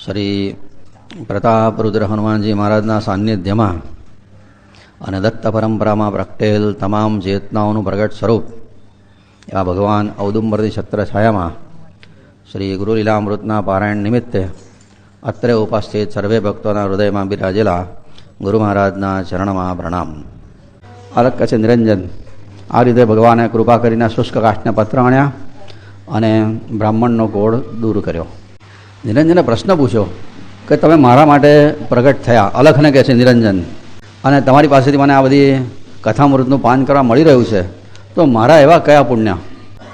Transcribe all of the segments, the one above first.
શ્રી પ્રતાપ રુદ્ર હનુમાનજી મહારાજના સાનિધ્યમાં અને દત્ત પરંપરામાં પ્રગટેલ તમામ ચેતનાઓનું પ્રગટ સ્વરૂપ, એવા ભગવાન ઔદુંબરની છત્ર છાયામાં શ્રી ગુરુલીલામૃતના પારાયણ નિમિત્તે અત્રે ઉપસ્થિત સર્વે ભક્તોના હૃદયમાં બિરાજેલા ગુરુ મહારાજના ચરણમાં પ્રણામ. અલગ છે નિરંજન. આ રીતે ભગવાને કૃપા કરીને શુષ્ક કાષ્ટને પત્ર આણ્યા અને બ્રાહ્મણનો ગોળ દૂર કર્યો. નિરંજને પ્રશ્ન પૂછ્યો કે તમે મારા માટે પ્રગટ થયા અલખને કહે છે નિરંજન? અને તમારી પાસેથી મને આ બધી કથામૃતનું પાન કરવા મળી રહ્યું છે. તો મારા એવા કયા પુણ્ય?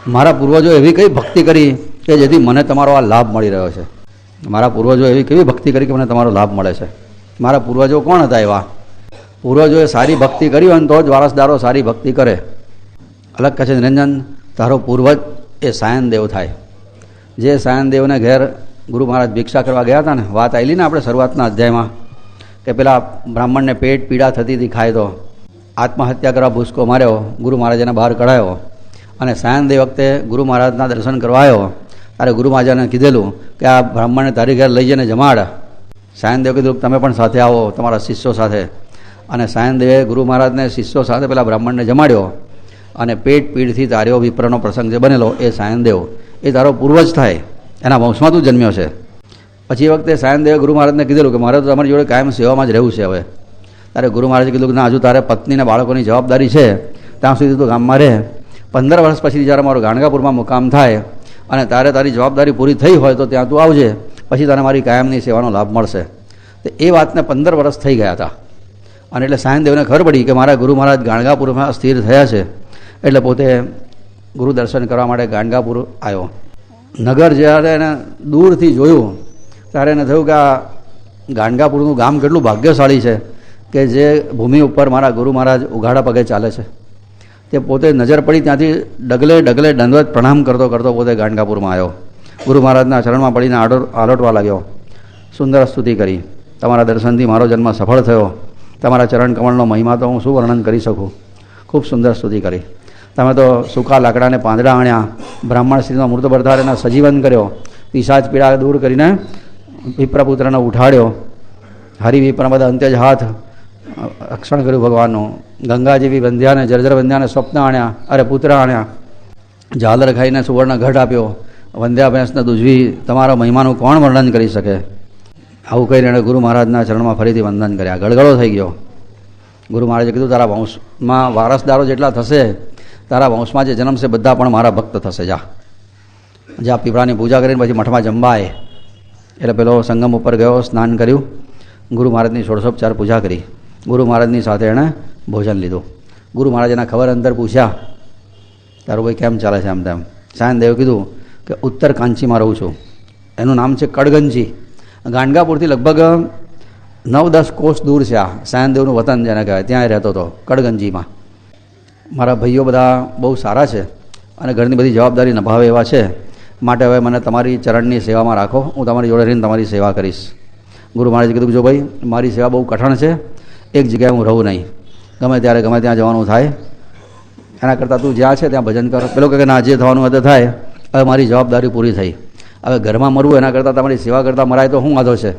મારા પૂર્વજો એવી કઈ ભક્તિ કરી કે જેથી મને તમારો આ લાભ મળી રહ્યો છે? મારા પૂર્વજો એવી કેવી ભક્તિ કરી કે મને તમારો લાભ મળે છે? મારા પૂર્વજો કોણ હતા એવા? પૂર્વજોએ સારી ભક્તિ કરી હોય ને તો જ વારસદારો સારી ભક્તિ કરે. અલગ કહે છે નિરંજન, તારો પૂર્વજ એ સાયનદેવ થાય. જે સાયનદેવને ઘેર ગુરુ મહારાજ ભિક્ષા કરવા ગયા હતા ને, વાત આવેલી ને આપણે શરૂઆતના અધ્યાયમાં, કે પેલા બ્રાહ્મણને પેટ પીડા થતી હતી, ખાય તો આત્મહત્યા કરવા ભૂસકો માર્યો, ગુરુ મહારાજને બહાર કઢાયો અને સાયનદેવ વખતે ગુરુ મહારાજના દર્શન કરવા આવ્યો. ત્યારે ગુરુ મહારાજાને કીધેલું કે આ બ્રાહ્મણને તારી ઘેર લઈ જઈને જમાડ. સાયનદેવ કીધું તમે પણ સાથે આવો, તમારા શિષ્યો સાથે. અને સાયનદેવે ગુરુ મહારાજને શિષ્યો સાથે પેલા બ્રાહ્મણને જમાડ્યો અને પેટ પીડથી તાર્યો, વિપ્રનો પ્રસંગ જે બનેલો એ સાયનદેવ એ તારો પૂર્વજ થાય. એના વંશમાં તું જન્મ્યો છે. પછી એ વખતે સાયનદેવે ગુરુ મહારાજને કીધેલું કે મારે તો તમારી જોડે કાયમ સેવામાં જ રહેવું છે હવે. ત્યારે ગુરુ મહારાજે કીધું કે ના, હજુ તારે પત્નીને બાળકોની જવાબદારી છે. ત્યાં સુધી તું ગામમાં રહે. પંદર વર્ષ પછી જ્યારે મારો ગાણગાપુરમાં મુકામ થાય અને તારે તારી જવાબદારી પૂરી થઈ હોય તો ત્યાં તું આવજે. પછી તને મારી કાયમની સેવાનો લાભ મળશે. તો એ વાતને પંદર વર્ષ થઈ ગયા હતા. અને એટલે સાયનદેવને ખબર પડી કે મારા ગુરુ મહારાજ ગાણગાપુરમાં સ્થિર થયા છે. એટલે પોતે ગુરુ દર્શન કરવા માટે ગાણગાપુર આવ્યો. નગર જ્યારે એને દૂરથી જોયું, ત્યારે એને થયું કે આ ગાંડગાપુરનું ગામ કેટલું ભાગ્યશાળી છે કે જે ભૂમિ ઉપર મારા ગુરુ મહારાજ ઉઘાડા પગે ચાલે છે. તે પોતે નજર પડી ત્યાંથી ડગલે ડગલે દંડવત પ્રણામ કરતો કરતો પોતે ગાંડગાપુરમાં આવ્યો. ગુરુ મહારાજના ચરણમાં પડીને આડો આલોટવા લાગ્યો. સુંદર સ્તુતિ કરી. તમારા દર્શનથી મારો જન્મ સફળ થયો. તમારા ચરણ કમળનો મહિમા તો હું શું વર્ણન કરી શકું? ખૂબ સુંદર સ્તુતિ કરી. તમે તો સૂકા લાકડાને પાંદડા આણ્યા, બ્રાહ્મણ સ્ત્રીનો મૃત બરધાર એના સજીવન કર્યો, પિશાચ પીડા દૂર કરીને વિપ્રપુત્રને ઉઠાડ્યો. હરિવિપ્રના બધા અંત્યજ હાથ રક્ષણ કર્યું ભગવાનનું. ગંગા જેવી બંધ્યાને જર્જર બંધ્યાને સ્વપ્ન આણ્યા, અરે પુત્ર આણ્યા. ઝાલર ખાઈને સુવર્ણ ઘટ આપ્યો. વંદ્યા ભેંસને દુજવી, તમારા મહિમાનું કોણ વર્ણન કરી શકે? આવું કહીને એણે ગુરુ મહારાજના ચરણમાં ફરીથી વંદન કર્યા. ગળગળો થઈ ગયો. ગુરુ મહારાજે કીધું, તારા વંશમાં વારસદારો જેટલા થશે તારા વંશમાં જે જન્મશે બધા પણ મારા ભક્ત થશે. જા. જ્યાં પીપળાની પૂજા કરીને પછી મઠમાં જમવાય એટલે પેલો સંગમ ઉપર ગયો, સ્નાન કર્યું. ગુરુ મહારાજની ષોડશોપચાર પૂજા કરી. ગુરુ મહારાજની સાથે એણે ભોજન લીધું. ગુરુ મહારાજના ખબર અંદર પૂછ્યા, તારું ભાઈ કેમ ચાલે છે આમ તેમ? સાયનદેવે કીધું કે, ઉત્તર કાંચીમાં રહું છું. એનું નામ છે કડગંજી. ગાંડગાપુરથી લગભગ નવ દસ કોષ દૂર છે આ. સાયનદેવનું વતન જેને કહેવાય ત્યાં રહેતો હતો, કડગંજીમાં. મારા ભાઈઓ બધા બહુ સારા છે અને ઘરની બધી જવાબદારી નિભાવે એવા છે. માટે હવે મને તમારી ચરણની સેવામાં રાખો. હું તમારી જોડે રહીને તમારી સેવા કરીશ. ગુરુ મહારાજે કીધું જો ભાઈ, મારી સેવા બહુ કઠણ છે. એક જગ્યાએ હું રહું નહીં. ગમે ત્યારે ગમે ત્યાં જવાનું થાય. એના કરતાં તું જ્યાં છે ત્યાં ભજન કર. પેલો કે, ના, જે થવાનું હતું થાય. હવે મારી જવાબદારી પૂરી થઈ. હવે ઘરમાં મરવું એના કરતાં તમારી સેવા કરતાં મરાય તો શું વાંધો છે?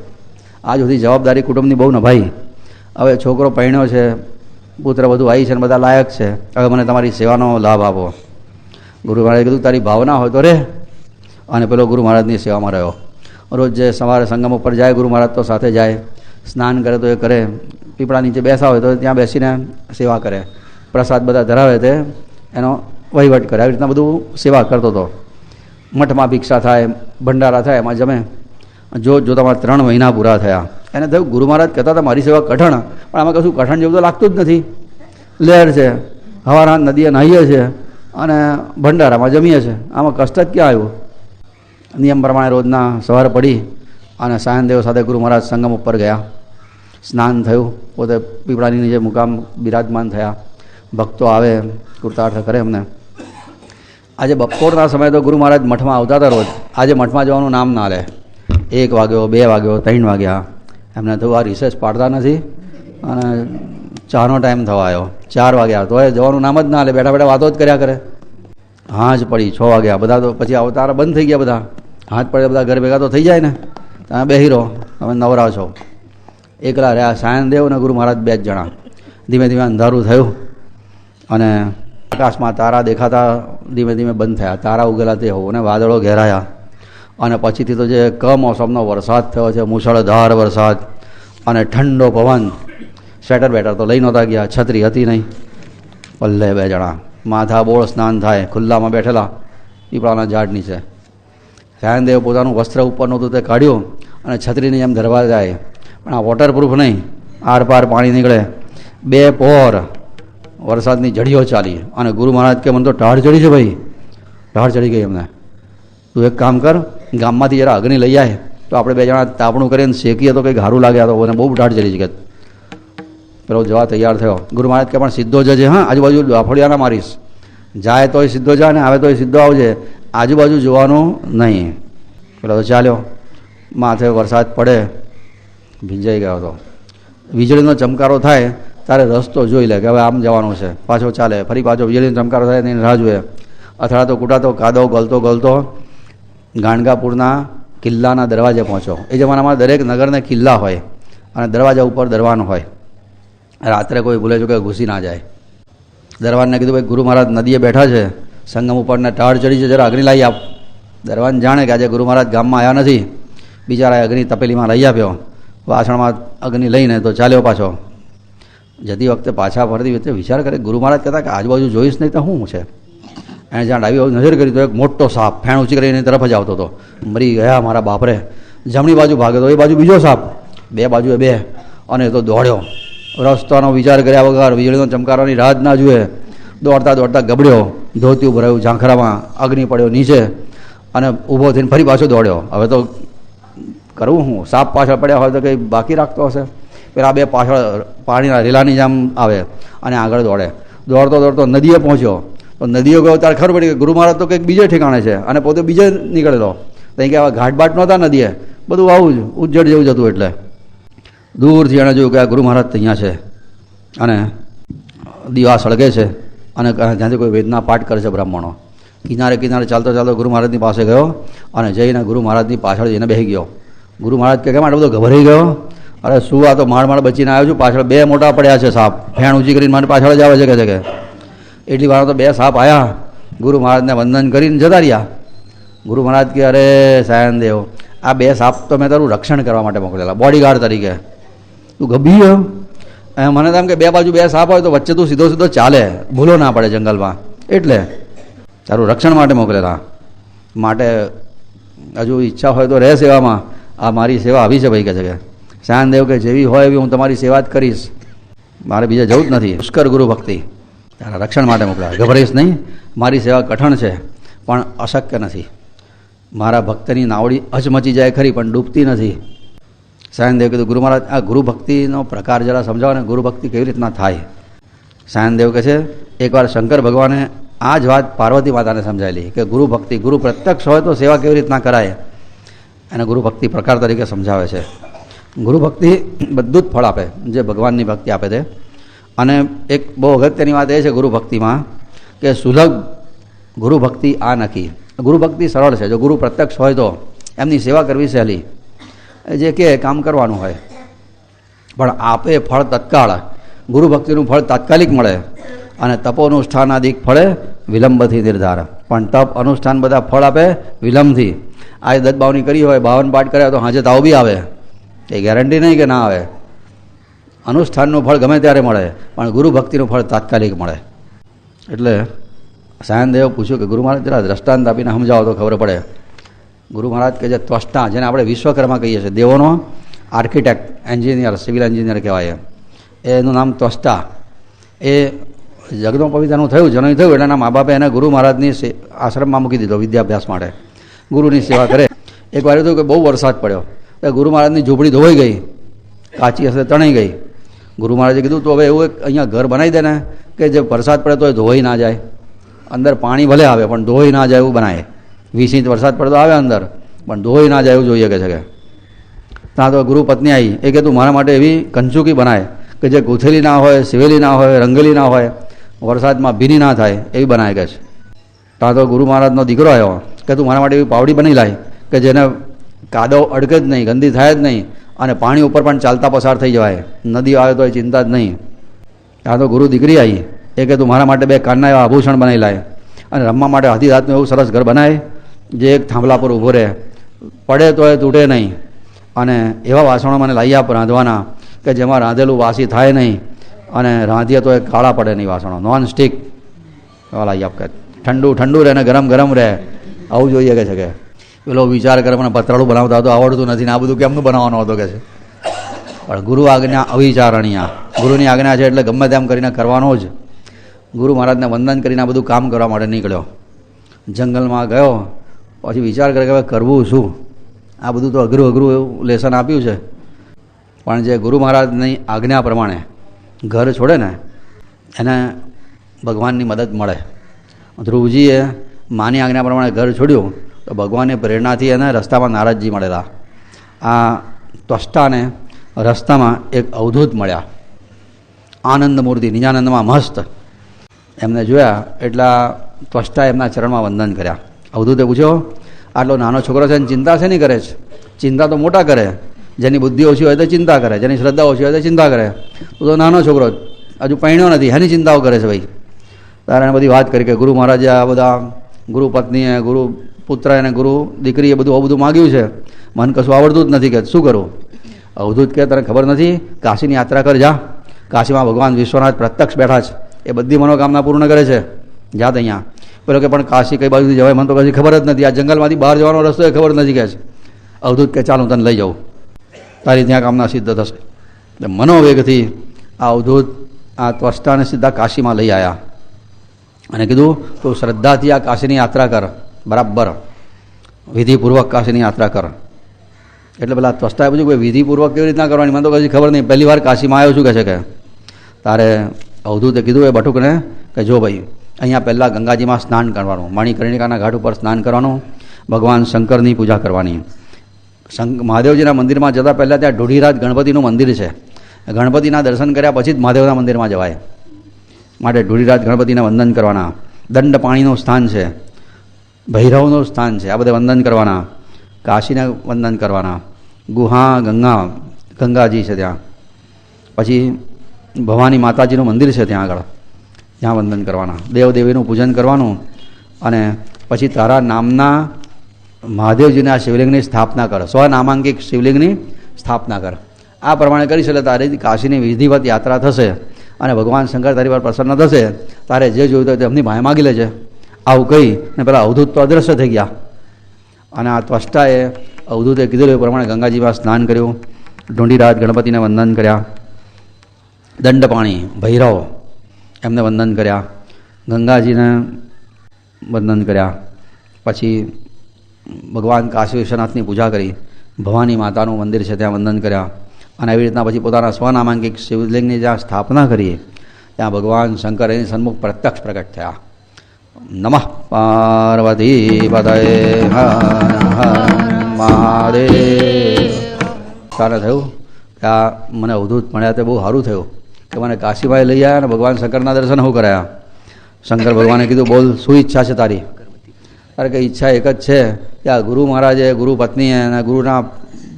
આજ સુધી જવાબદારી કુટુંબની બહુ નભાઈ. હવે છોકરો પહેણ્યો છે પુત્ર બધું આવી છે ને બધા લાયક છે. હવે મને તમારી સેવાનો લાભ આપો. ગુરુ મહારાજે કીધું, તારી ભાવના હોય તો રે. અને પેલો ગુરુ મહારાજની સેવામાં રહ્યો. રોજ જે સવારે સંગમ ઉપર જાય, ગુરુ મહારાજ તો સાથે જાય. સ્નાન કરે તો એ કરે. પીપળા નીચે બેસા હોય તો ત્યાં બેસીને સેવા કરે. પ્રસાદ બધા ધરાવે તે, એનો વહીવટ કરે. આવી રીતના બધું સેવા કરતો હતો. મઠમાં ભિક્ષા થાય, ભંડારા થાય, એમાં જમે. જો જો તમારા ત્રણ મહિના પૂરા થયા. એને થયું, ગુરુ મહારાજ કહેતા હતા, મારી સેવા કઠણ, પણ આમાં કશું કઠણ જેવું તો લાગતું જ નથી. લહેર છે, હવાના નદીએ નાહીએ છે અને ભંડારામાં જમીએ છે. આમાં કષ્ટ જ ક્યાં આવ્યું? નિયમ પ્રમાણે રોજના સવારે પડી અને સાયનદેવ સાથે ગુરુ મહારાજ સંગમ ઉપર ગયા. સ્નાન થયું. પોતે પીપળાની નીચે મુકામ બિરાજમાન થયા. ભક્તો આવે કૃતાર્થ કરે એમને. આજે બપોરના સમયે તો ગુરુ મહારાજ મઠમાં આવતા હતા રોજ. આજે મઠમાં જવાનું નામ ના લે. એક વાગ્યો, બે વાગ્યો, ત્રણ વાગ્યા. એમને થયું આ રિસર્ચ પાડતા નથી. અને ચાનો ટાઈમ થવા આવ્યો ચાર વાગ્યા. તો એ જવાનું નામ જ ના લે. બેઠા બેઠા વાતો જ કર્યા કરે. હાજ પડી, છ વાગ્યા. બધા તો પછી અવતાર બંધ થઈ ગયા બધા. હાથ પડે બધા ઘર ભેગા તો થઈ જાય ને. તમે બેહી રહો. તમે નવરા છો. એકલા રહ્યા. સાયનદેવ અને ગુરુ મહારાજ બે જ જણા. ધીમે ધીમે અંધારું થયું. અને આકાશમાં તારા દેખાતા ધીમે ધીમે બંધ થયા. તારા ઉગેલા તે હોવું અને વાદળો ઘેરાયા. અને પછીથી તો જે કમોસમનો વરસાદ થયો છે, મુશળધાર વરસાદ અને ઠંડો પવન, સ્વેટર બેટર તો લઈ નહોતા ગયા, છત્રી હતી નહીં. પલ્લે બે જણા. માથા બોળ સ્નાન થાય, ખુલ્લામાં બેઠેલા. પીપળાના ઝાડ નીચે. સાયનદેવ પોતાનું વસ્ત્ર ઉપર નહોતું તે કાઢ્યું અને છત્રીની જેમ ધરવા જાય. પણ આ વોટરપ્રૂફ નહીં. આર પાર પાણી નીકળે. બે પોર વરસાદની જડીઓ ચાલી. અને ગુરુ મહારાજ કે, મને તો ટાઢ ચડી છે ભાઈ. ટાઢ ચડી ગઈ એમને. તું એક કામ કર, ગામમાંથી જરા અગ્નિ લઈ આવે તો આપણે બે જણા તાપણું કરીને શેકીએ તો કંઈક ઘારું લાગે. આ તો મને બહુ ટાઢ ચડી જગત પેલો જવા તૈયાર થયો. ગુરુ મહારાજ કે, પણ સીધો જજે, હા, આજુબાજુ દાફડિયા ના મારીશ. જાય તોય સીધો જા ને આવે તોય સીધો આવજે. આજુબાજુ જોવાનું નહીં. પેલો તો ચાલ્યો. માથે વરસાદ પડે. ભીંજાઈ ગયો હતો. વીજળીનો ચમકારો થાય, તારે રસ્તો જોઈ લે કે હવે આમ જવાનું છે. પાછો ચાલે. ફરી પાછો વીજળીનો ચમકારો થાય, તેની રાહ જોઈએ અથડાતો કૂટાતો કાદો ગલતો ગલતો. ગાણગાપુરના કિલ્લાના દરવાજે પહોંચો એ જમાનામાં દરેક નગરને કિલ્લા હોય અને દરવાજા ઉપર દરવાન હોય. રાત્રે કોઈ ભૂલે જો કે ઘૂસી ના જાય. દરવાનને કીધું, ભાઈ, ગુરુ મહારાજ નદીએ બેઠા છે. સંગમ ઉપરને ટાળ ચડી છે, જરા અગ્નિ લાવી આપ. દરવાન જાણે કે આજે ગુરુ મહારાજ ગામમાં આવ્યા નથી. બિચારાએ અગ્નિ તપેલીમાં લઈ આપ્યો. વાસણમાં અગ્નિ લઈને તો ચાલ્યો પાછો. જતી વખતે પાછા ફરતી વખતે વિચાર કરે, ગુરુ મહારાજ કહેતા કે આજુબાજુ જોઈશ નહીં તો શું છે? એણે જ્યાં ડાબી બાજુ નજર કરી તો એક મોટો સાપ ફેણ ઊંચી કરીને તરફ જ આવતો હતો. મરી ગયા મારા બાપરે. જમણી બાજુ ભાગ્યો તો એ બાજુ બીજો સાપ. બે બાજુ બે. અને તો દોડ્યો. રસ્તાનો વિચાર કર્યા વગર વીજળીનો ચમકારવાની રાહ ના જુએ. દોડતા દોડતા ગબડ્યો. ધોતિયું ભરાયું ઝાંખરામાં. અગ્નિ પડ્યો નીચે. અને ઊભો થઈને ફરી પાછો દોડ્યો. હવે તો કરવું હું? સાપ પાછળ પડ્યા હોય તો કંઈ બાકી રાખતો હશે? પેલા બે પાછળ પાણીના રેલાની જેમ આવે અને આગળ દોડે. દોડતો દોડતો નદીએ પહોંચ્યો. તો નદીઓ ગયો ત્યારે ખબર પડી કે ગુરુ મહારાજ તો કંઈક બીજે ઠેકાણે છે અને પોતે બીજે નીકળેલો. ત્યાં કે આવા ઘાટબાટ નહોતા નદીએ. બધું આવું જ, ઉજ્જડ જેવું જ હતું એટલે. દૂરથી એણે જોયું કે આ ગુરુ મહારાજ ત્યાં છે. અને દીવા સળગે છે. અને જ્યાંથી કોઈ વેદના પાઠ કરે છે બ્રાહ્મણો. કિનારે કિનારે ચાલતો ચાલતો ગુરુ મહારાજની પાસે ગયો અને જઈને ગુરુ મહારાજની પાછળ જઈને બેસી ગયો. ગુરુ મહારાજ કે કેમ આટલો બધો ગભરાઈ ગયો? અરે શું આ તો માળ માળ બચીને આવ્યો છું? પાછળ બે મોટા પડ્યા છે સાપ. ફેણ ઊંચી કરીને મારી પાછળ જ આવે છે કે છે કે? એટલી વાર તો બે સાપ આવ્યા ગુરુ મહારાજને વંદન કરીને જતા રહ્યા ગુરુ મહારાજ કે, અરે, સાયનદેવ, આ બે સાપ તો મેં તારું રક્ષણ કરવા માટે મોકલેલા. બોડીગાર્ડ તરીકે. તું ગભી એમ મને તો એમ કે, બે બાજુ બે સાપ હોય તો વચ્ચે તું સીધો સીધો ચાલે. ભૂલો ના પડે જંગલમાં. એટલે તારું રક્ષણ માટે મોકલેલા. માટે હજુ ઈચ્છા હોય તો રહે સેવામાં. આ મારી સેવા આવી છે ભાઈ કહે છે કે, સાયનદેવ કે, જેવી હોય એવી હું તમારી સેવા જ કરીશ. મારે બીજે જવું જ નથી. પુષ્કર ગુરુ ભક્તિ. તારા રક્ષણ માટે મોકલ્યા ગભરાઈશ નહીં. મારી સેવા કઠણ છે, પણ અશક્ય નથી. મારા ભક્તની નાવડી અચમચી જાય ખરી, પણ ડૂબતી નથી. સાયનદેવ કીધું, ગુરુ મહારાજ, આ ગુરુ ભક્તિનો પ્રકાર જરા સમજાવો ને, ગુરુ ભક્તિ કેવી રીતના થાય? સાયનદેવ કહે છે, એકવાર શંકર ભગવાને આ જ વાત પાર્વતી માતાને સમજાયેલી, કે ગુરુ ભક્તિ, ગુરુ પ્રત્યક્ષ હોય તો સેવા કેવી રીતના કરાય? એને ગુરુ ભક્તિ પ્રકાર તરીકે સમજાવે છે. ગુરુ ભક્તિ બધું જ ફળ આપે, જે ભગવાનની ભક્તિ આપે છે. અને એક બહુ અગત્યની વાત એ છે ગુરુ ભક્તિમાં કે સુલભ ગુરુ ભક્તિ આ નથી. ગુરુ ભક્તિ સરળ છે. જો ગુરુ પ્રત્યક્ષ હોય તો એમની સેવા કરવી સહેલી. જે કે કામ કરવાનું હોય. પણ આપે ફળ તત્કાળ. ગુરુ ભક્તિનું ફળ તાત્કાલિક મળે અને તપોનુષ્ઠાન આદિક ફળે વિલંબથી નિર્ધાર. પણ તપ અનુષ્ઠાન બધા ફળ આપે વિલંબથી. આ દત્તબાવની કરી હોય, બાવન પાઠ કર્યા તો હાજે તાવ બી આવે. એ ગેરંટી નહીં કે ના આવે. અનુષ્ઠાનનું ફળ ગમે ત્યારે મળે, પણ ગુરુ ભક્તિનું ફળ તાત્કાલિક મળે. એટલે સાયનદેવ પૂછ્યું કે, ગુરુ મહારાજ, જરા દ્રષ્ટાંત આપીને સમજાવો તો ખબર પડે. ગુરુ મહારાજ કે જે ત્વષ્ટા, જેને આપણે વિશ્વકર્મા કહીએ છીએ. દેવોનો આર્કિટેક્ટ એન્જિનિયર સિવિલ એન્જિનિયર કહેવાય એનું નામ ત્વષ્ટા. એ જગનો પવિતાનું થયું જનોય થયું એટલે એના મા બાપે એને ગુરુ મહારાજની આશ્રમમાં મૂકી દીધો વિદ્યાભ્યાસ માટે. ગુરુની સેવા કરે. એક વાર કે બહુ વરસાદ પડ્યો. એટલે ગુરુ મહારાજની ઝૂંપડી ધોવાઈ ગઈ. કાચી હશે તણાઈ ગઈ. ગુરુ મહારાજે કીધું, તો હવે એવું એક અહીંયા ઘર બનાવી દે ને કે જે વરસાદ પડે તો એ ધોવાઈ ના જાય. અંદર પાણી ભલે આવે, પણ ધોવાઈ ના જાય એવું બનાવે વીસ ઇંચ વરસાદ પડે તો આવે અંદર, પણ ધોવાઈ ના જાય એવું જોઈએ કે છે કે. ત્યાં તો ગુરુ પત્ની આવી એ કે, તું મારા માટે એવી કંચુકી બનાય કે જે ગૂંથેલી ના હોય, સિવેલી ના હોય, રંગેલી ના હોય, વરસાદમાં ભીની ના થાય, એવી બનાય કે છે. ત્યાં તો ગુરુ મહારાજનો દીકરો આવ્યો કે, તું મારા માટે એવી પાવડી બની લાય કે જેને કાદવ અડકે જ નહીં, ગંદી થાય જ નહીં અને પાણી ઉપર પણ ચાલતા પસાર થઈ જવાય. નદી આવે તો એ ચિંતા જ નહીં. આ તો ગુરુ દીકરી આવી એ કે તું મારા માટે બે કાનના એવા આભૂષણ બનાવી લાય. અને રમવા માટે હાથી રાતનું એવું સરસ ઘર બનાવે જે એક થાંભલા પર ઊભો રહે. પડે તો એ તૂટે નહીં. અને એવા વાસણો મને લાવી આપ રાંધવાના, કે જેમાં રાંધેલું વાસી થાય નહીં. અને રાંધીએ તો એ કાળા પડે નહીં વાસણો. નોન સ્ટિક એવા લાવી આપ કે ઠંડુ ઠંડુ રહે ને ગરમ ગરમ રહે. આવું જોઈએ કે છે કે? પેલો વિચાર કરે, મને પતરાળું બનાવતા તો આવડતું નથી ને આ બધું કેમનું બનાવવાનું હતો કે છે? પણ ગુરુ આજ્ઞા અવિચારણીય. ગુરુની આજ્ઞા છે એટલે ગમે તેમ કરીને કરવાનો જ. ગુરુ મહારાજને વંદન કરીને આ બધું કામ કરવા માટે નીકળ્યો. જંગલમાં ગયો, પછી વિચાર કરે કે હવે કરવું શું? આ બધું તો અઘરું અઘરું એવું લેસન આપ્યું છે. પણ જે ગુરુ મહારાજની આજ્ઞા પ્રમાણે ઘર છોડે ને, એને ભગવાનની મદદ મળે. ધ્રુવજીએ માની આજ્ઞા પ્રમાણે ઘર છોડ્યું. તો ભગવાનની પ્રેરણાથી એને રસ્તામાં નારદજી મળેલા. આ ત્વષ્ટાને રસ્તામાં એક અવધૂત મળ્યા. આનંદ મૂર્તિ નિજાનંદમાં મસ્ત. એમને જોયા એટલા ત્વષ્ટા એમના ચરણમાં વંદન કર્યા. અવધૂતે પૂછ્યો, આટલો નાનો છોકરો છે ચિંતા છે નહીં કરે છે? ચિંતા તો મોટા કરે. જેની બુદ્ધિ ઓછી હોય તો ચિંતા કરે. જેની શ્રદ્ધા ઓછી હોય તો ચિંતા કરે. તું તો નાનો છોકરો હજુ પૈણ્યો નથી. એની ચિંતાઓ કરે છે ભાઈ? તારે બધી વાત કરી કે ગુરુ મહારાજે આ બધા ગુરુ પત્નીએ, ગુરુ પુત્ર અને ગુરુ, દીકરી એ બધું, આવું બધું માગ્યું છે. મન કશું આવડતું જ નથી કે શું કરું? અવધૂત કે તને ખબર નથી? કાશીની યાત્રા કર, જા. કાશીમાં ભગવાન વિશ્વનાથ પ્રત્યક્ષ બેઠા છે. એ બધી મનોકામના પૂર્ણ કરે છે. જાત અહીંયા. પેલો કે, પણ કાશી કઈ બાજુથી જવાય? મને તો કશી ખબર જ નથી. આ જંગલમાંથી બહાર જવાનો રસ્તો એ ખબર નથી કે છે. અવધૂત કે ચાલ, હું તને લઈ જાઉં. તારી ત્યાં કામના સિદ્ધ થશે. એટલે મનોવેગથી આ અવધૂત આ ત્વષ્ટાને સીધા કાશીમાં લઈ આવ્યા અને કીધું, તું શ્રદ્ધાથી આ કાશીની યાત્રા કર. બરાબર. વિધિપૂર્વક કાશીની યાત્રા કર. એટલે પેલા ત્વષ્ટાએ પૂછ્યું કે વિધિપૂર્વક કેવી રીતના કરવાની? મને તો કશી ખબર નહીં. પહેલી વાર કાશીમાં આવ્યો છું કે છે કે? તારે અવધૂતે કીધું એ બટુકને કે જો ભાઈ, અહીંયા પહેલાં ગંગાજીમાં સ્નાન કરવાનું, મણિકર્ણિકાના ઘાટ ઉપર સ્નાન કરવાનું, ભગવાન શંકરની પૂજા કરવાની. મહાદેવજીના મંદિરમાં જતાં પહેલાં ત્યાં ઢોઢીરાજ ગણપતિનું મંદિર છે. ગણપતિના દર્શન કર્યા પછી જ મહાદેવના મંદિરમાં જવાય. માટે ઢોળીરાજ ગણપતિને વંદન કરવાના. દંડ પાણીનું સ્થાન છે. ભૈરવનું સ્થાન છે. આ બધે વંદન કરવાના. કાશીને વંદન કરવાના. ગુહા, ગંગા, ગંગાજી છે ત્યાં. પછી ભવાની માતાજીનું મંદિર છે ત્યાં આગળ. ત્યાં વંદન કરવાના. દેવદેવીનું પૂજન કરવાનું અને પછી તારા નામના મહાદેવજીના શિવલિંગની સ્થાપના કર. સ્વનામાંકિત શિવલિંગની સ્થાપના કર. આ પ્રમાણે કરીશ એટલે તારી કાશીની વિધિવત યાત્રા થશે અને ભગવાન શંકર તારી પર પ્રસન્ન થશે. તારે જે જોયું તો તેમની ભાઈ માગી લેજે. આવું કહી ને પેલા અવધૂત તો અદ્રશ્ય થઈ ગયા. અને આ ત્વષ્ટાએ અવધૂતે કીધેલું એ પ્રમાણે ગંગાજીમાં સ્નાન કર્યું. ઢોંડીરાજ ગણપતિને વંદન કર્યા. દંડપાણી, ભૈરવ એમને વંદન કર્યા. ગંગાજીને વંદન કર્યા. પછી ભગવાન કાશી વિશ્વનાથની પૂજા કરી. ભવાની માતાનું મંદિર છે ત્યાં વંદન કર્યા. અને એવી રીતના પછી પોતાના સ્વનામાંકિક શિવલિંગની જ્યાં સ્થાપના કરીએ ત્યાં ભગવાન શંકર એની સન્મુખ પ્રત્યક્ષ પ્રગટ થયા. નમઃ. પાર્વતી પદય મહાદેવ. તારે થયું કે આ મને અવધૂત મળ્યા તે બહુ સારું થયું કે મને કાશીભાઈ લઈ આવ્યા અને ભગવાન શંકરના દર્શન હું કરાયા. શંકર ભગવાને કીધું, બોલ, શું ઈચ્છા છે તારી? તારે કે ઈચ્છા એક જ છે કે આ ગુરુ મહારાજે, ગુરુ પત્નીએ અને ગુરુના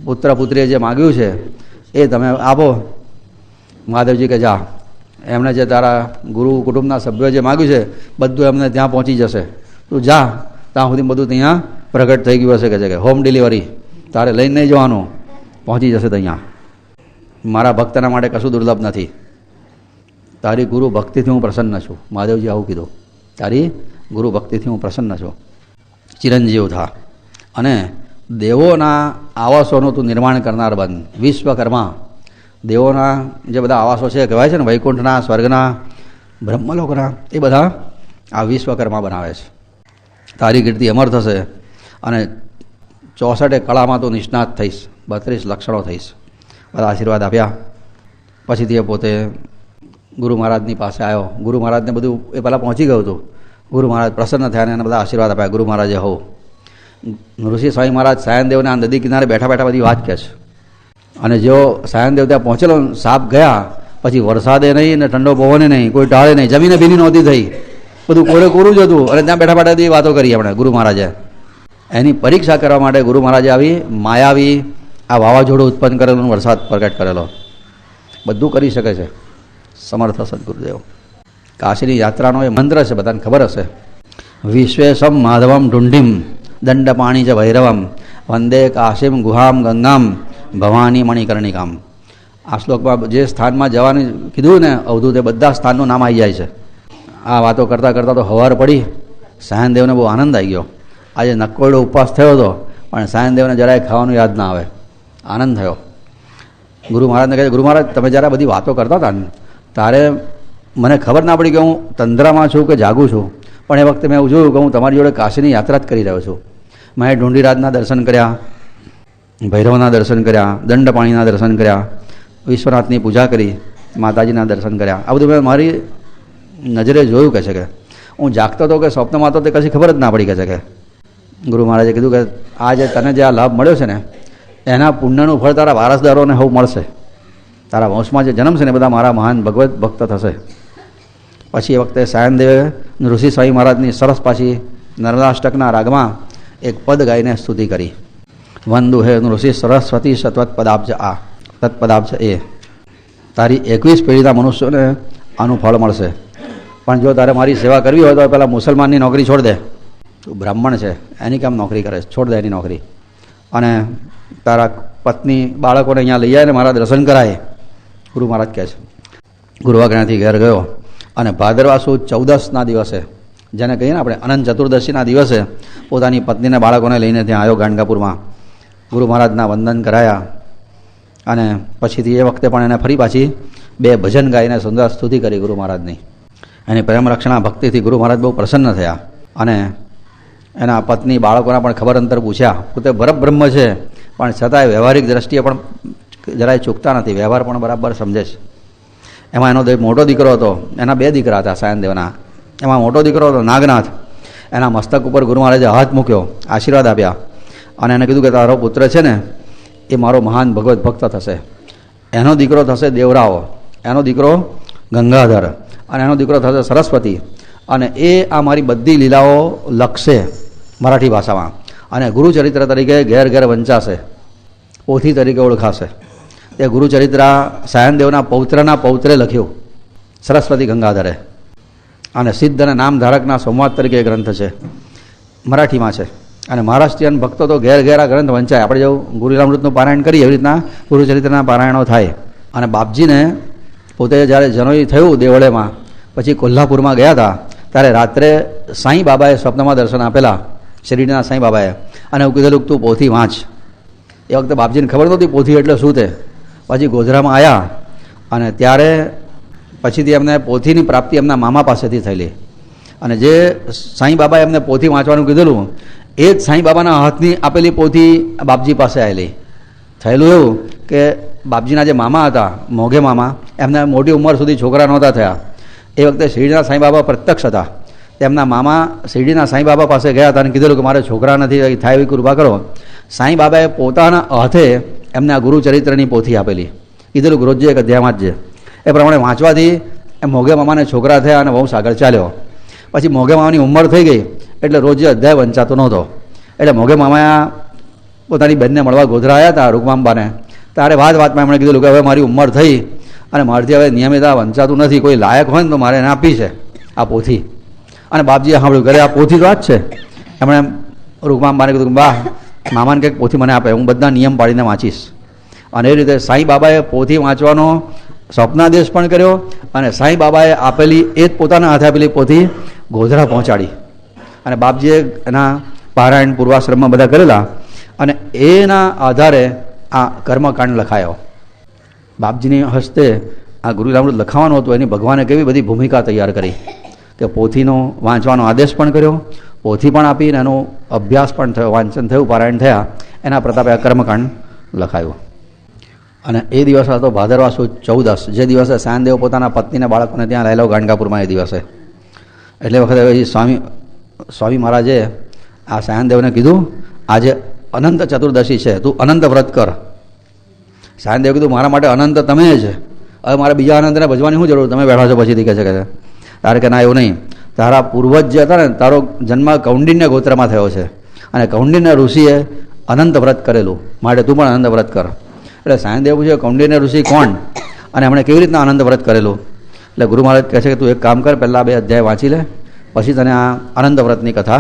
પુત્ર પુત્રીએ જે માગ્યું છે એ તમે આપો. મહાદેવજી કે, જા. એમણે જે તારા ગુરુ કુટુંબના સભ્યો જે માગ્યું છે, બધું એમને ત્યાં પહોંચી જશે. તું જા, ત્યાં સુધી બધું ત્યાં પ્રગટ થઈ ગયું હશે કે છે કે હોમ ડિલિવરી તારે લઈને નહીં જવાનું. પહોંચી જશે ત્યાં. મારા ભક્તના માટે કશું દુર્લભ નથી. તારી ગુરુ ભક્તિથી હું પ્રસન્ન છું. મહાદેવજી આવું કીધું. તારી ગુરુ ભક્તિથી હું પ્રસન્ન છું. ચિરંજીવ થા. અને દેવોના આવાસોનું તું નિર્માણ કરનાર બન. વિશ્વકર્મા. દેવોના જે બધા આવાસો છે, કહેવાય છે ને, વૈકુંઠના, સ્વર્ગના, બ્રહ્મલોકના, એ બધા આ વિશ્વકર્મા બનાવે છે. તારી કીર્તિ અમર થશે અને ચોસઠે કળામાં તો નિષ્ણાત થઈશ, બત્રીસ લક્ષણો થઈશ. બધા આશીર્વાદ આપ્યા. પછીથી એ પોતે ગુરુ મહારાજની પાસે આવ્યો. ગુરુ મહારાજને બધું એ પહેલાં પહોંચી ગયું હતું. ગુરુ મહારાજ પ્રસન્ન થયા અને બધા આશીર્વાદ આપ્યા. ગુરુ મહારાજે, હો. ઋષિ સ્વામી મહારાજ સાયનદેવના નદી કિનારે બેઠા બેઠા બધી વાત કહે છે. અને જેઓ સાયનદેવ ત્યાં પહોંચેલો, સાપ ગયા, પછી વરસાદે નહીં ને ઠંડો પવને નહીં, કોઈ ટાળે નહીં, જમીને ભીની નહોતી થઈ. બધું કોરે કોરું જ હતું. અને ત્યાં બેઠા બેઠા વાતો કરી આપણે, ગુરુ મહારાજે. એની પરીક્ષા કરવા માટે ગુરુ મહારાજે આવી માયાવી આ વાવાઝોડું ઉત્પન્ન કરેલું વરસાદ પ્રગટ કરેલો. બધું કરી શકે છે. સમર્થ સદગુરુદેવ કાશીની યાત્રાનો એ મંત્ર છે, બધાને ખબર હશે. વિશ્વેશમ માધવમ ઢુંઢીમ દંડપાણી છે ભૈરવમ, વંદે કાશીમ ગુહામ ગંગામ ભવાની મણિકર્ણિકામ આ શ્લોકમાં જે સ્થાનમાં જવાનું કીધું ને અવધૂત એ બધા સ્થાનનું નામ આવી જાય છે. આ વાતો કરતાં કરતાં તો હવાર પડી. સાયનદેવને બહુ આનંદ આવી ગયો. આજે નકોરડો ઉપવાસ થયો હતો, પણ સાયનદેવને જરાય ખાવાનું યાદ ના આવે. આનંદ થયો. ગુરુ મહારાજને કહે ગુરુ મહારાજ, તમે જ્યારે બધી વાતો કરતા હતા ને ત્યારે મને ખબર ના પડી કે હું તંદ્રામાં છું કે જાગું છું. પણ એ વખતે મેં એવું જોયું કે હું તમારી જોડે કાશીની યાત્રા જ કરી રહ્યો છું. મેં ઢુંડીરાજના દર્શન કર્યા. ભૈરવના દર્શન કર્યા, દંડપાણીના દર્શન કર્યા, વિશ્વનાથની પૂજા કરી, માતાજીના દર્શન કર્યા. આ બધું મેં મારી નજરે જોયું કે છે કે, હું જાગતો હતો કે સ્વપ્નમાં હતો તે કશી ખબર જ ના પડી કે છે કે. ગુરુ મહારાજે કીધું કે આ જે તને જે આ લાભ મળ્યો છે ને, એના પુણ્યનું ફળ તારા વારસદારોને હવે મળશે. તારા વંશમાં જે જન્મ છે ને બધા મારા મહાન ભગવત ભક્ત થશે. પછી એ વખતે સાયનદેવે ઋષિ સ્વામી મહારાજની સરસ પાછી નર્મદાષ્ટકના રાગમાં એક પદ ગાઈને સ્તુતિ કરી. વંદુ હે ઋષિ સરસ્વતી સત્વત પદાબ્જ આ. તત્પદાબ્જ એ. તારી એકવીસ પેઢીના મનુષ્યોને આનું ફળ મળશે. પણ જો તારે મારી સેવા કરવી હોય તો પહેલાં મુસલમાનની નોકરી છોડ દે. તું બ્રાહ્મણ છે, એની કેમ નોકરી કરે? છોડ દે એની નોકરી. અને તારા પત્ની બાળકોને અહીંયા લઈ જાય ને મારા દર્શન કરાય. ગુરુ મહારાજ કહે છે. ગુરુવાગ્રહથી ઘેર ગયો. અને ભાદરવા ચૌદસના દિવસે, જેને કહીએ ને આપણે અનંત ચતુર્દશીના દિવસે, પોતાની પત્નીને બાળકોને લઈને ત્યાં આવ્યો ગાંડકાપુરમાં ગુરુ મહારાજના વંદન કરાયા. અને પછીથી એ વખતે પણ એને ફરી પાછી બે ભજન ગાઈને સુંદર સ્તુતિ કરી ગુરુ મહારાજની. એની પ્રેમ રક્ષણા ભક્તિથી ગુરુ મહારાજ બહુ પ્રસન્ન થયા. અને એના પત્ની બાળકોના પણ ખબર અંતર પૂછ્યા, પોતે બ્રહ્મ છે, પણ છતાંય વ્યવહારિક દ્રષ્ટિએ પણ જરાય ચૂકતા નથી, વ્યવહાર પણ બરાબર સમજે છે. એમાં એનો મોટો દીકરો હતો, એના બે દીકરા હતા સાયનદેવના. એમાં મોટો દીકરો હતો નાગનાથ. એના મસ્તક ઉપર ગુરુ મહારાજે હાથ મૂક્યો, આશીર્વાદ આપ્યા. અને એને કીધું કે તારો પુત્ર છે ને, એ મારો મહાન ભગવત ભક્ત થશે. એનો દીકરો થશે દેવરાઓ, એનો દીકરો ગંગાધર, અને એનો દીકરો થશે સરસ્વતી. અને એ આ મારી બધી લીલાઓ લખશે મરાઠી ભાષામાં. અને ગુરુચરિત્ર તરીકે ઘેર ઘેર વંચાશે. પોથી તરીકે ઓળખાશે. એ ગુરુચરિત્ર સાયનદેવના પૌત્રના પૌત્રે લખ્યું, સરસ્વતી ગંગાધરે. અને સિદ્ધ અને નામ ધારકના સંવાદ તરીકે ગ્રંથ છે. મરાઠીમાં છે. અને મહારાષ્ટ્રીયન ભક્તો તો ઘેર ઘેર ગ્રંથ વંચાય. આપણે જેવું ગુરુલામૃતનું પારાયણ કરીએ એવી રીતના ગુરુચરિત્રના પારાયણો થાય. અને બાપજીને પોતે જ્યારે જનોઈ થયું દેવળેમાં, પછી કોલ્હાપુરમાં ગયા હતા, ત્યારે રાત્રે સાંઈ બાબાએ સ્વપ્નમાં દર્શન આપેલા શરીરના સાંઈ બાબાએ. અને એવું કીધેલું તું પોથી વાંચ. એ વખતે બાપજીને ખબર નહોતી પોથી એટલે શું તે. પછી ગોધરામાં આવ્યા અને ત્યારે પછીથી એમને પોથીની પ્રાપ્તિ એમના મામા પાસેથી થયેલી. અને જે સાંઈ બાબાએ એમને પોથી વાંચવાનું કીધેલું એ જ સાંઈ બાબાના હાથની આપેલી પોથી બાપજી પાસે આવેલી. થયેલું એવું કે બાપજીના જે મામા હતા, મોઘે મામા, એમને મોટી ઉંમર સુધી છોકરા નહોતા થયા. એ વખતે શિરડીના સાંઈ બાબા પ્રત્યક્ષ હતા. તેમના મામા શિરડીના સાંઈ બાબા પાસે ગયા હતા અને કીધેલું કે મારે છોકરા નથી થાય એવી કૃપા કરો. સાંઈ બાબાએ પોતાના હાથે એમને આ ગુરુચરિત્રની પોથી આપેલી. કીધેલું ગુરુજી રોજે એક અધ્યાય વાંચજે એ પ્રમાણે વાંચવાથી એમ મોઘે મામાને છોકરા થયા અને વંશ આગળ ચાલ્યો. પછી મોઘે મામાની ઉંમર થઈ ગઈ, એટલે રોજે અધ્યાય વંચાતો નહોતો. એટલે મોઘે મામા પોતાની બેનને મળવા ગોધરા આવ્યા હતા રૂકમાંબાને ત્યારે વાત વાતમાં એમણે કીધું કે હવે મારી ઉંમર થઈ અને મારાથી હવે નિયમિત આ વંચાતું નથી, કોઈ લાયક હોય ને તો મારે એને આપી છે, આ પોથી. અને બાપજીએ સાંભળ્યું, ઘરે આ પોથી તો આ જ છે. એમણે રૂકમાંબાને કીધું કે, બા, મામાને કંઈક પોથી મને આપે, હું બધા નિયમ પાડીને વાંચીશ. અને એ રીતે સાંઈ બાબાએ પોથી વાંચવાનો સ્વપ્નાદેશ પણ કર્યો અને સાંઈ બાબાએ આપેલી એ જ પોતાના હાથે આપેલી પોથી ગોધરા પહોંચાડી. અને બાપજીએ એના પારાયણ પૂર્વાશ્રમમાં બધા કરેલા અને એના આધારે આ કર્મકાંડ લખાયો. બાપજીની હસ્તે આ ગુરુલામૃત લખાવાનું હતું, એની ભગવાને કેવી બધી ભૂમિકા તૈયાર કરી તે પોથીનો વાંચવાનો આદેશ પણ કર્યો, પોથી પણ આપી અને એનો અભ્યાસ પણ થયો, વાંચન થયું, પારાયણ થયા, એના પ્રતાપે આ કર્મકાંડ લખાયું. અને એ દિવસ હતો ભાદરવા સુદ ચૌદસ, જે દિવસે સાયનદેવ પોતાના પત્નીને બાળકોને ત્યાં રહેલો ગાંડકાપુરમાં એ દિવસે. એટલે વખતે સ્વામી સ્વામી મહારાજે આ સાયનદેવને કીધું, આજે અનંત ચતુર્દશી છે, તું અનંત વ્રત કર. સાયનદેવ કીધું, મારા માટે અનંત તમે જ. હવે મારે બીજા અનંતને ભજવાની શું જરૂર? તમે બેઠા છો પછીથી, કહે છે કે તારે કે, ના, એવું નહીં. તારા પૂર્વજ જે હતા ને, તારો જન્મ કૌંડિન્ય ગોત્રમાં થયો છે. અને કૌંડિન્ય ઋષિએ અનંત વ્રત કરેલું. માટે તું પણ અનંત વ્રત કર. એટલે સાયનદેવ પૂછ્યું, કૌંડિન્ય ઋષિ કોણ? અને એમણે કેવી રીતના આનંદ વ્રત કરેલું? એટલે ગુરુ મહારાજ કહે છે કે તું એક કામ કર પહેલાં બે અધ્યાય વાંચી લે પછી તને આ આનંદ વ્રતની કથા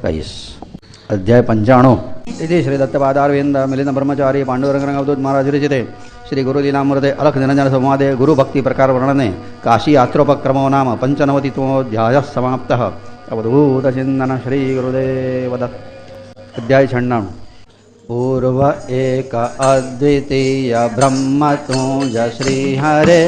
કહીશ. અધ્યાય પંચાણું. શ્રી શ્રી દત્તપાદારવિંદ મિલિંદ બ્રહ્મચારી પાંડુરંગ અવધૂત મહારાજ રચિતે શ્રી ગુરુ લીલામૃતે અલખ નિરંજન સંવાદે ગુરુ પ્રકાર વર્ણને કાશી યાત્રોપક્રમો નામ પંચનવતિતોધ્યાય સમાપ્ત. અવધૂત ચિંતન શ્રી ગુરુદેવ અધ્યાય છન્નાણું. પૂર્વ એક અદ્વિતીય બ્રહ્મ તું જ શ્રી હરે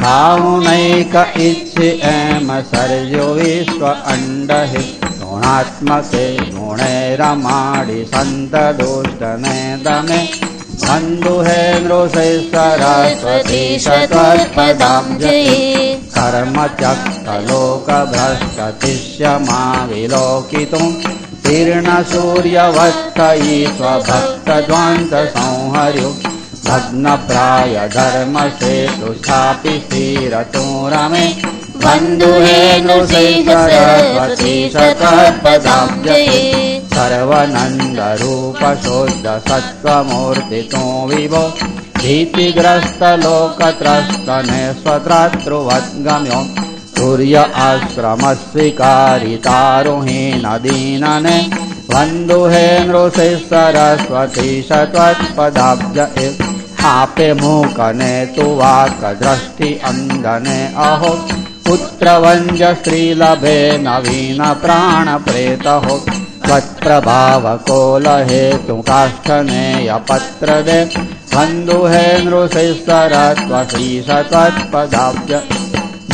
धावनैक इच्छम सर्यो विश्व अण्डहि। गुणात्मसे गुणे रमाणि सन्ददोषमे दमे मन्दुहे नृषे सरस्वती कर्मचक्रलोकभ्रष्टशिष्यमाविलोकितुं जीर्णसूर्यवस्तयि स्वभक्तद्वांससंहर्यु भग्नप्राय धर्मसेतु स्थापि स्थिरतो रमे बन्धुहे नृसिंहसरस्वती शतपदाब्जये सर्वनन्दरूपशोद्ध सत्त्वमूर्तितो विभो भीतिग्रस्तलोकत्रस्तने स्वत्रातृवद्गम्यो सूर्य आश्रमस्वीकारितारुहीन दीनने बन्धुहे नृषि सरस्वती शत्वत्पदाब्ज पे मूकने तु वाक्दृष्ट्यङ्गने अहो। पुत्रवञ्जश्रीलभे नवीनप्राणप्रेतः स्वप्रभावकोलहेतु काष्ठनेयपत्र काष्ठनेयपत्रदे बन्धुहे नृशै सरत्वशी त्वत्पदाब्ज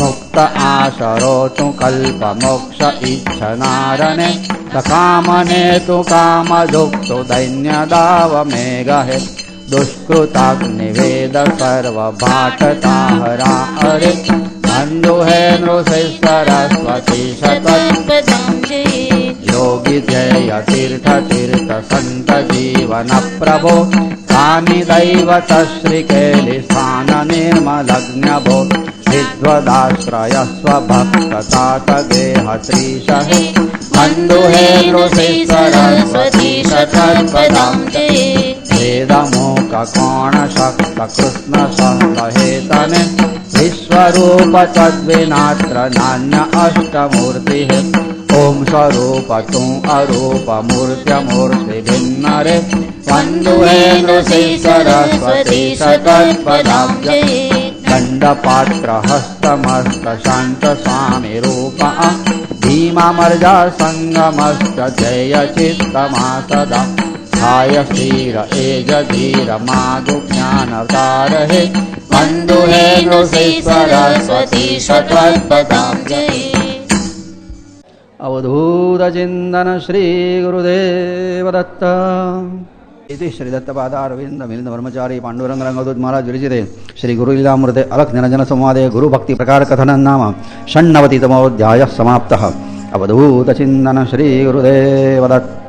मुक्त आसरोतु कल्पमोक्ष इच्छ नारणे तु कामधुक्तु दैन्यदावमेगहे दुष्कृताग्निवेद सर्वभाटताहरा हरा हरि हन्दुहेनुष सरस्वती शतन्त योगिध्येयतीर्थतीर्थसन्त जीवनप्रभो कामि दैव तश्रिकेलिशाननिर्मलग्न भो विद्वदाश्रयस्वभक्ततातदेश हेन्दृषै सरस्वती वेदमोककोणशक्तकृष्णशक्तहेतने विश्वरूप तद्विनात्र नान्य अष्टमूर्तिः ॐ स्वरूप तु अरूपमूर्त्यमूर्तिभिन्नरे मूर्त मूर्तिभिन्न रे पन्दुवेन्द्रवतीकल्प्य दण्डपात्र हस्तमस्त सङ्गमस्त जय चित्तमासदम् हाय स्थिर एज धीर माधु ज्ञानवतारहे बन्धुहे नृषि सरस्वती शतत्पदाब्जये अवधूतचिन्तन श्रीगुरुदेवदत्त इति श्रीदत्तपादारविन्द मिलिन्द ब्रह्मचारी पाण्डुरङ्गरङ्गदूत महाराज विरचिते श्रीगुरुलीलामृते अलख निरञ्जनसंवादे गुरुभक्तिप्रकारकथनं नाम षण्णवतितमोऽध्यायः समाप्तः अवधूतचिन्तन श्रीगुरुदेवदत्त